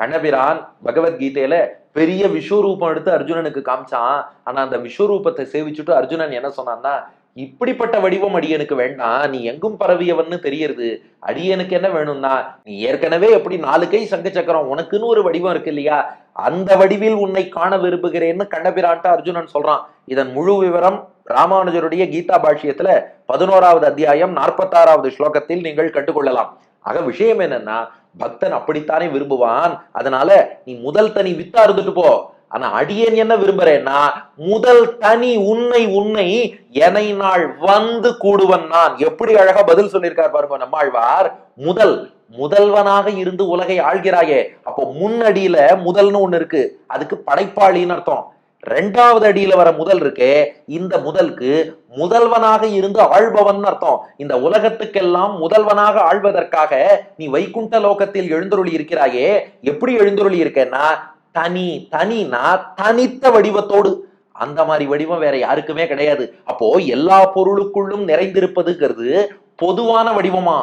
கண்ணபிரான் பகவத்கீதையில பெரிய விஸ்வரூபம் எடுத்து அர்ஜுனனுக்கு காமிச்சான். ஆனா அந்த விஸ்வரூபத்தை சேவிச்சுட்டு அர்ஜுனன் என்ன சொன்னான்னா இப்படிப்பட்ட வடிவம் அடியனுக்கு வேண்டாம். நீ எங்கும் பரவியவன்னு தெரியுது அடியனுக்கு என்ன வேணும்னா நீ ஏற்கனவே எப்படி நாலு கை சங்க சக்கரம் உனக்குன்னு ஒரு வடிவம் இருக்கு இல்லையா? அந்த வடிவில் உன்னை காண விரும்புகிறேன்னு கண்ணபிரான்ட்ட அர்ஜுனன் சொல்றான். இதன் முழு விவரம் ராமானுஜருடைய கீதா பாஷ்யத்துல பதினோராவது அத்தியாயம் நாற்பத்தாறாவது ஸ்லோகத்தில் நீங்கள் கண்டுகொள்ளலாம். ஆக விஷயம் என்னன்னா பக்தன் அப்படித்தானே விரும்புவான்? அதனால நீ முதல் தனி வித்தா இருந்துட்டு போ. ஆனா அடியேன் என்ன விரும்புறேன்னா முதல் தனி உன்னை உன்னை எனை நாள் வந்து கூடுவன் நான். எப்படி அழகா பதில் சொல்லியிருக்கார் பாருங்க நம்மாழ்வார். முதல் முதல்வனாக இருந்து உலகை ஆள்கிறாயே. அப்போ முன்னடியில முதல்னு ஒண்ணு இருக்கு. அதுக்கு படைப்பாளின்னு அர்த்தம். ரெண்டாவது அடியில வர முதல் இருக்கே இந்த முதலுக்கு முதல்வனாக இருந்து ஆழ்பவன் அர்த்தம். இந்த உலகத்துக்கெல்லாம் முதல்வனாக ஆள்வதற்காக நீ வைகுண்ட லோகத்தில் எழுந்தருளி இருக்கிறாயே. எப்படி எழுந்தருளி இருக்கேன்னா தனி தனினா தனித்த வடிவத்தோடு. அந்த மாதிரி வடிவம் வேற யாருக்குமே கிடையாது. அப்போ எல்லா பொருளுக்குள்ளும் நிறைந்திருப்பதுங்கிறது பொதுவான வடிவமா?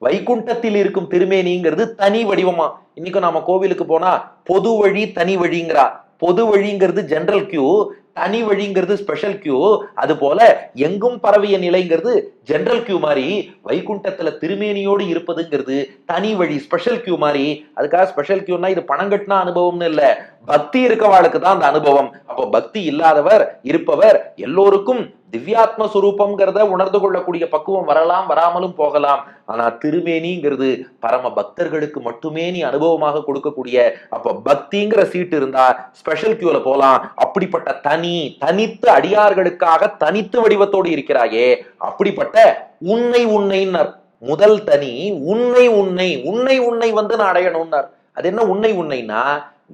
வைகுண்டத்தில் இருக்கும் திருமேனிங்கிறது தனி வடிவமா? இன்னைக்கு நாம கோவிலுக்கு போனா பொது வழி தனி வழிங்கிறா. பொது வழிங்கிறது ஜென்ரல் கியூ தனி வழிங்கிறது ஸ்பெஷல் கியூ அது போல எங்கும் பரவிய நிலைங்கிறது ஜென்ரல் கியூ மாதிரி வைகுண்டத்துல திருமேனியோடு இருப்பதுங்கிறது தனி வழி ஸ்பெஷல் கியூ மாதிரி அதுக்காக ஸ்பெஷல் கியூனா இது பணம் கட்டின அனுபவம்னு இல்லை. பக்தி இருக்கவாளுக்கு தான் அந்த அனுபவம். அப்போ பக்தி இல்லாதவர் இருப்பவர் எல்லோருக்கும் திவ்யாத்ம சுரூபம்ங்கிறத உணர்ந்து கொள்ளக்கூடிய பக்குவம் வரலாம் வராமலும் போகலாம். ஆனா திருமேனிங்கிறது பரம பக்தர்களுக்கு மட்டுமே நீ அனுபவமாக கொடுக்கக்கூடிய அப்ப பக்திங்கிற சீட் இருந்தா ஸ்பெஷல் கியூல போலாம். அப்படிப்பட்ட தனி தனித்து அடியார்களுக்காக தனித்து வடிவத்தோடு இருக்கிறாயே அப்படிப்பட்ட உன்னை உன்னைன்னர் முதல் தனி உன்னை உன்னை உன்னை உன்னை வந்து நான் அடையணும்னார். அது என்ன உன்னை உன்னைனா?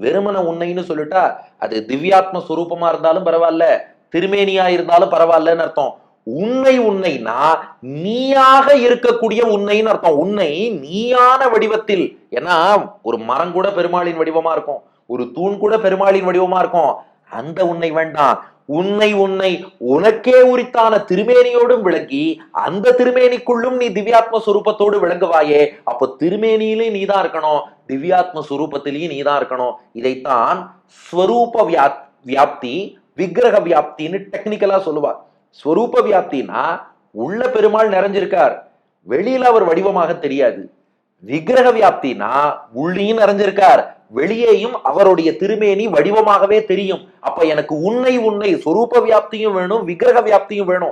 வெறுமன உன்னைன்னு சொல்லிட்டா அது திவ்யாத்ம சுரூபமா இருந்தாலும் பரவாயில்ல திருமேனியா இருந்தாலும் பரவாயில்லன்னு அர்த்தம். உன்னை உன்னைனா நீயாக இருக்கக்கூடிய உன்னைன்னு அர்த்தம். உன்னை நீயான வடிவத்தில் ஏன்னா ஒரு மரம் கூட பெருமாளின் வடிவமா இருக்கும் ஒரு தூண் கூட பெருமாளின் வடிவமா இருக்கும். அந்த உன்னை வேண்டாம். உன்னை உன்னை உனக்கே உரித்தான திருமேனியோடும் விளங்கி அந்த திருமேனிக்குள்ளும் நீ திவ்யாத்ம சுரூபத்தோடு விளங்குவாயே. அப்போ திருமேனியிலே நீதான் இருக்கணும். திவ்யாத்ம சுரூபத்திலையும் நீதான் இருக்கணும். இதைத்தான் ஸ்வரூப வியா வியாப்தி விக்கிரக வியாப்தின்னு டெக்னிக்கலா சொல்லுவா. ஸ்வரூப வியாப்தினா உள்ள பெருமாள் நிறைஞ்சிருக்கார். வெளியில அவர் வடிவமாக தெரியாது. விக்கிரக வியாப்தினா உள்ளியும் நிறைஞ்சிருக்கார். வெளியேயும் அவருடைய திருமேனி வடிவமாகவே தெரியும். அப்ப எனக்கு உன்னை உன்னை சொரூப வியாப்தியும் வேணும் விக்கிரக வியாப்தியும் வேணும்.